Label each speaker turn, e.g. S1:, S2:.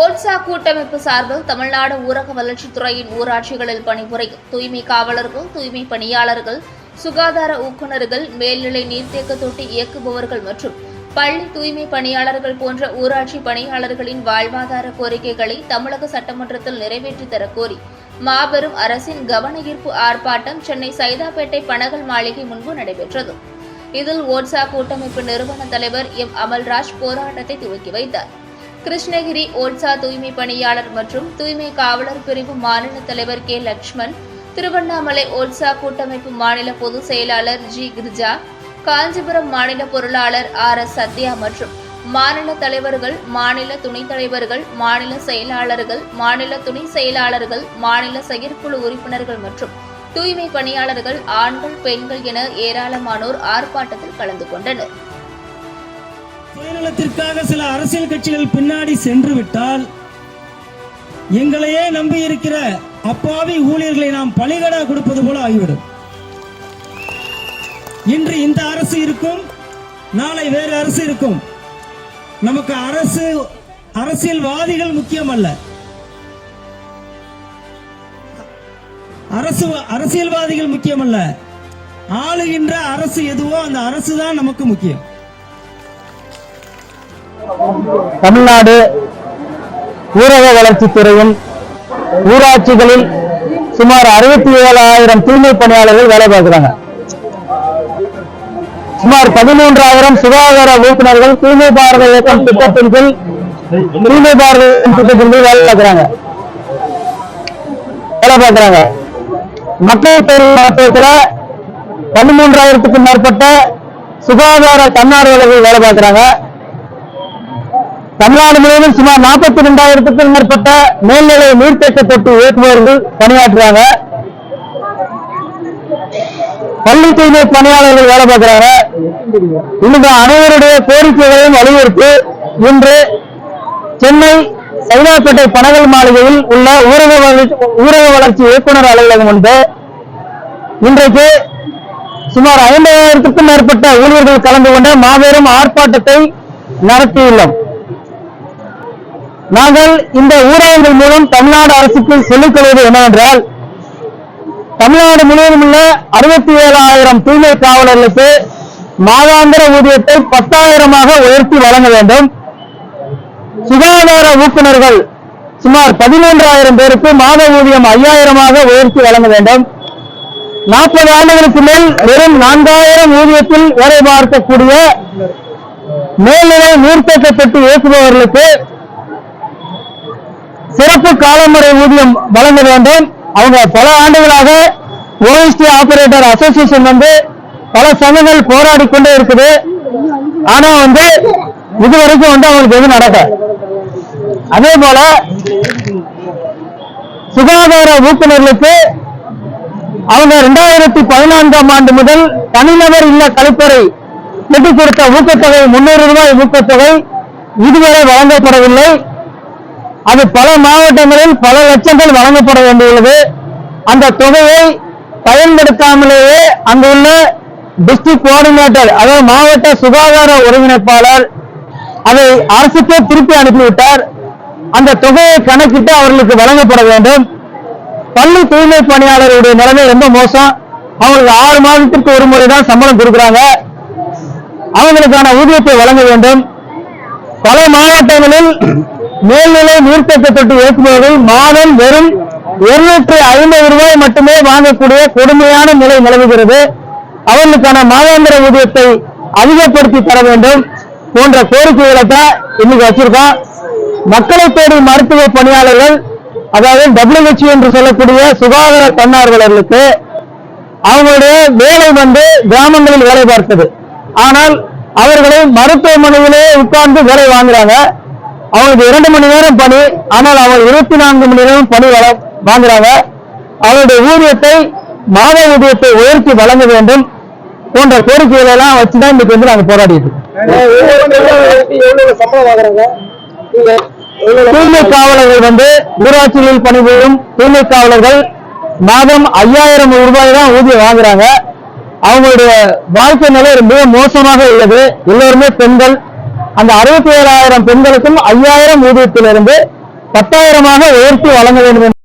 S1: கோல்சா கூட்டமைப்பு சார்பில் தமிழ்நாடு ஊரக வளர்ச்சித்துறையின் ஊராட்சிகளில் பணிபுரியும் தூய்மை காவலர்கள் தூய்மை பணியாளர்கள் சுகாதார ஊக்குநர்கள் மேல்நிலை நீர்த்தேக்க தொட்டி இயக்குபவர்கள் மற்றும் பள்ளி தூய்மை பணியாளர்கள் போன்ற ஊராட்சி பணியாளர்களின் வாழ்வாதார கோரிக்கைகளை தமிழக சட்டமன்றத்தில் நிறைவேற்றித் தரக் கோரி மாபெரும் அரசின் கவன ஈர்ப்பு ஆர்ப்பாட்டம் சென்னை சைதாப்பேட்டை பனகல் மாளிகை முன்பு நடைபெற்றது. இதில் ஓட்சா கூட்டமைப்பு நிறுவன தலைவர் எம் அமல்ராஜ் போராட்டத்தை துவக்கி வைத்தார். கிருஷ்ணகிரி ஓட்சா தூய்மை பணியாளர் மற்றும் தூய்மை காவலர் பிரிவு மாநில தலைவர் கே. லக்ஷ்மண் திருவண்ணாமலை ஓட்சா கூட்டமைப்பு மாநில பொதுச் செயலாளர் ஜி. கிரிஜா காஞ்சிபுரம் மாநில பொருளாளர் ஆர். எஸ். சத்யா மற்றும் மாநில தலைவர்கள் மாநில துணைத் தலைவர்கள் மாநில செயலாளர்கள் மாநில துணை செயலாளர்கள் மாநில செயற்குழு உறுப்பினர்கள் மற்றும் தூய்மை பணியாளர்கள் ஆண்கள் பெண்கள் என ஏராளமானோர் ஆர்ப்பாட்டத்தில் கலந்து கொண்டனர்.
S2: சுயநலத்திற்காக சில அரசியல் கட்சிகள் பின்னாடி சென்று விட்டால் எங்களையே நம்பி இருக்கிற அப்பாவி ஊழியர்களை நாம் பலிகடா கொடுப்பது போல ஆகிவிடும். இன்று இந்த அரசு இருக்கும் நாளை வேறு அரசு இருக்கும். நமக்கு அரசு அரசியல்வாதிகள் முக்கியம் அல்ல அரசு அரசியல்வாதிகள் முக்கியம் அல்ல ஆளுகின்ற அரசு எதுவோ அந்த அரசு தான் நமக்கு முக்கியம்.
S3: தமிழ்நாடு ஊரக வளர்ச்சித்துறையின் ஊராட்சிகளில் சுமார் அறுபத்தி ஏழாயிரம் தூய்மை பணியாளர்கள் வேலை பார்க்கிறாங்க. சுமார் பதிமூன்றாயிரம் சுகாதார உறுப்பினர்கள் தூய்மை பாரத இயக்கம் திட்டத்தின் கீழ் தூய்மை பாரத திட்டத்தின் கீழ் வேலை பார்க்கிறாங்க. வேலை பார்க்கிறாங்க. மக்கள் தொகை மாற்றத்தில் பதிமூன்றாயிரத்துக்கும் மேற்பட்ட சுகாதார தன்னார்வலர்கள் வேலை பார்க்கிறாங்க. தமிழ்நாடு முழுவதும் சுமார் நாற்பத்தி ரெண்டாயிரத்துக்கும் மேற்பட்ட மேல்நிலை நீர்த்தேக்க தொட்டி இயக்குபவர்கள் பணியாற்றுறாங்க. பள்ளி தூய்மை பணியாளர்கள் வேலை பார்க்கிறாங்க. இந்த அனைவருடைய கோரிக்கைகளையும் வலியுறுத்தி இன்று சென்னை சைதாப்பேட்டை பனகல் மாளிகையில் உள்ள ஊரக வளர்ச்சி ஊரக வளர்ச்சி இயக்குனர் அலுவலகம் உண்டு இன்றைக்கு சுமார் ஐம்பதாயிரத்துக்கும் மேற்பட்ட ஊழியர்கள் கலந்து கொண்ட மாபெரும் ஆர்ப்பாட்டத்தை நடத்தியுள்ளோம். நாங்கள் இந்த ஊடகங்கள் மூலம் தமிழ்நாடு அரசுக்கு சொல்லிக் கொள்வது என்னவென்றால் தமிழ்நாடு முழுவதும் உள்ள அறுபத்தி ஏழாயிரம் தூய்மை காவலர்களுக்கு மாதாந்திர ஊதியத்தை பத்தாயிரமாக உயர்த்தி வழங்க வேண்டும். சுகாதார ஊக்குநர்கள் சுமார் பதிமூன்றாயிரம் பேருக்கு மாத ஊதியம் ஐயாயிரமாக உயர்த்தி வழங்க வேண்டும். நாற்பது ஆண்டுகளுக்கு மேல் வெறும் நான்காயிரம் ஊதியத்தில் வேலை பார்க்கக்கூடிய மேல்நிலை நீர்த்தேக்க தொட்டி இயக்குபவர்களுக்கு சிறப்பு காலமுறை ஊதியம் வழங்க வேண்டும். அவங்க பல ஆண்டுகளாக ஓஎஸ்டி ஆபரேட்டர் அசோசியேஷன் வந்து பல சங்கங்கள் போராடி கொண்டே இருக்குது. ஆனா வந்து இதுவரைக்கும் வந்து அவங்களுக்கு எதுவும் நடக்க அதே போல சுகாதார ஊக்குநர்களுக்கு அவங்க ரெண்டாயிரத்தி பதினான்காம் ஆண்டு முதல் தனிநபர் இல்ல கழிப்பறை கட்டிக் கொடுத்த ஊக்கத்தொகை முன்னூறு ரூபாய் ஊக்கத்தொகை இதுவரை வழங்கப்படவில்லை. அது பல மாவட்டங்களில் பல லட்சங்கள் வழங்கப்பட வேண்டியுள்ளது. அந்த தொகையை பயன்படுத்தாமலேயே அங்குள்ள டிஸ்ட்ரிக்ட் கோஆர்டினேட்டர் அதாவது மாவட்ட சுகாதார ஒருங்கிணைப்பாளர் அதை அரசுக்கே திருப்பி அனுப்பிவிட்டார். அந்த தொகையை கணக்கிட்டு அவர்களுக்கு வழங்கப்பட வேண்டும். பள்ளி தூய்மை பணியாளருடைய நிலைமை ரொம்ப மோசம். அவங்களுக்கு ஆறு மாதத்திற்கு ஒரு முறை தான் சம்பளம் கொடுக்குறாங்க. அவங்களுக்கான ஊதியத்தை வழங்க வேண்டும். பல மாவட்டங்களில் மேல்நிலை நீர்த்தேக்க தொட்டி இயக்குபவர்கள் மாதம் வெறும் இருநூற்றி ஐம்பது ரூபாய் மட்டுமே வாங்கக்கூடிய கொடுமையான நிலை நிலவுகிறது. அவர்களுக்கான மாதாந்திர ஊதியத்தை அதிகப்படுத்தி தர வேண்டும் போன்ற கோரிக்கைகளை தான் இன்னைக்கு வச்சிருக்கோம். மக்களை தேடி மருத்துவ பணியாளர்கள் அதாவது டபிள்யூஹெச் என்று சொல்லக்கூடிய சுகாதார தன்னார்வலர்களுக்கு அவங்களுடைய வேலை வந்து கிராமங்களில் வேலை பார்த்தது ஆனால் அவர்களை மருத்துவமனையிலே உட்கார்ந்து வேலை வாங்குறாங்க. அவங்களுக்கு இரண்டு மணி நேரம் பணி ஆனால் அவங்க இருபத்தி நான்கு மணி நேரம் பணி வாங்குறாங்க. அவருடைய ஊதியத்தை மாத ஊதியத்தை உயர்த்தி வழங்க வேண்டும் போன்ற கோரிக்கைகளை எல்லாம் வச்சுதான் இன்னைக்கு வந்து நாங்க போராடிட்டு தூய்மை காவலர்கள் வந்து ஊராட்சிகளில் பணிபுரியும் தூய்மை காவலர்கள் மாதம் ஐயாயிரம் ரூபாய் தான் ஊதியம் வாங்குறாங்க. அவங்களுடைய வாழ்க்கை நிலை மிக மோசமாக உள்ளது. எல்லோருமே பெண்கள் அந்த அறுபத்தி ஏழாயிரம் பெண்களுக்கும் ஐயாயிரம் ஊதியத்திலிருந்து பத்தாயிரமாக உயர்த்தி வழங்க வேண்டும்